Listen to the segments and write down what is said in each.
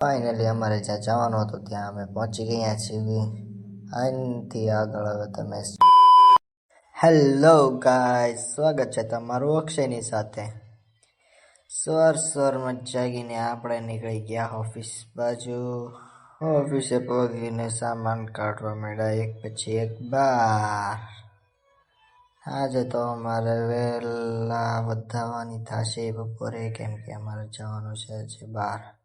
Finally અમારે જ્યાં જવાનું હતું, ત્યાં અમે પહોંચી ગયા છીએ. અહીંથી આગળ હવે તમે હેલો ગાય સ્વાગત છે તમારું અક્ષયની સાથે. સવાર સવારમાં જાગીને આપણે નીકળી ગયા ઓફિસ બાજુ. ઓફિસે પહોંચીને સામાન કાઢવા માંડ્યા, એક પછી એક બાર. આજે તો અમારે વહેલા વધાવવાની થશે, બપોરે કેમ કે અમારે જવાનું છે બહાર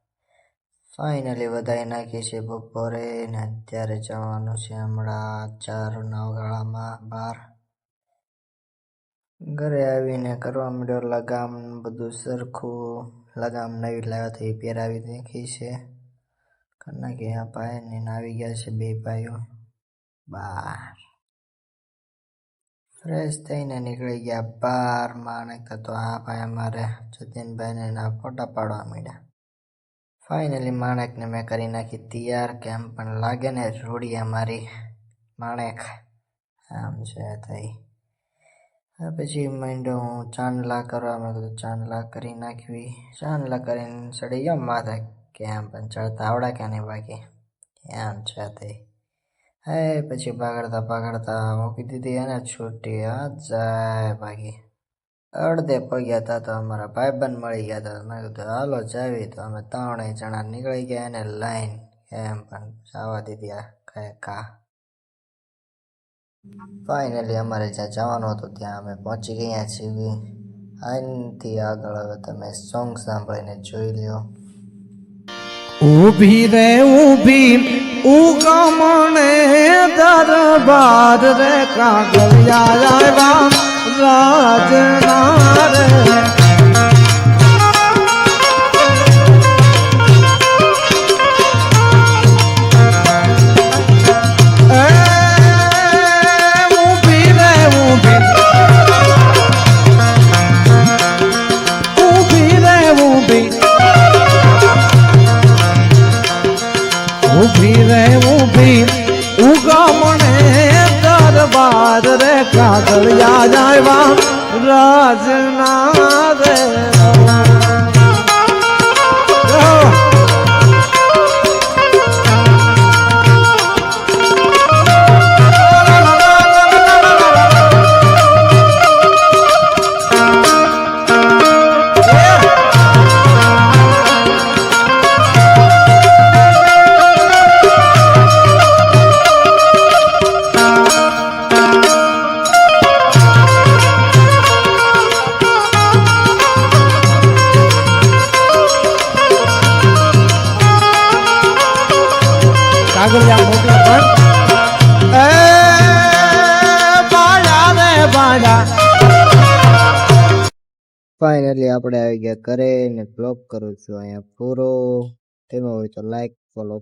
ફાઇનલી વધાઈ નાખી છે બપોરે ને અત્યારે જવાનું છે હમણાં ચાર નવ ગાળામાં બાર. ઘરે આવીને કરવા માંડ્યો લગામ, બધું સરખું, લગામ નવી લાવ્યા તો એ પહેરાવી નાખી છે. કરી નાખી આ ભાઈ, ને આવી ગયા છે બે ભાઈઓ. બાર. ફ્રેશ થઈને નીકળી ગયા. બાર માણેક તો આ ભાઈ, અમારે જતીનભાઈને ના ફોટા પાડવા માંડ્યા. ફાઇનલી માણેકને મેં કરી નાખી તૈયાર કેમ પણ લાગે ને રૂડી અમારી માણેક. આમ છે થઈ પછી માંડ્યો હું ચાંદલા કરવા મેં કીધું ચાંદલા કરી નાખવી. ચાંદલા કરીને ચડી ગયો માથે કેમ પણ ચડતા આવડે કે નહીં બાકી. એમ છે થઈ હે, પછી પાગડતા પાગડતા મૂકી દીધી એને છૂટી. હા જાય બાકી. અડધે પગ્યા હતા તો અમારા ભાઈબંધ મળી ગયા હતા. મેં કીધું, હાલો જાવી તો અમે ત્રણેય જણા નીકળી ગયા એને લાઈન એમ પણ જવા દીધી કાંઈ કા. ફાઇનલી અમારે જ્યાં જવાનું હતું ત્યાં અમે પહોંચી ગયા છીએ. અહીંથી આગળ હવે તમે સોંગ સાંભળીને જોઈ લ્યો. ઊભી રે, ઊભી, ઉગમણે દરબાર રે, કાગળિયા ઊભી રે ઊભી. ઉગમણે દરબાર રે કાગળિયા આવ્યા રાજના રે કાગળિયા મોકલા પણ. એ બાળા રે બાળા ફાઇનલી આપણે આવી ગયા ઘરે ને બ્લોક કરું છું અહીંયા પૂરો. તેમાં હોય તો લાઈક ફોલો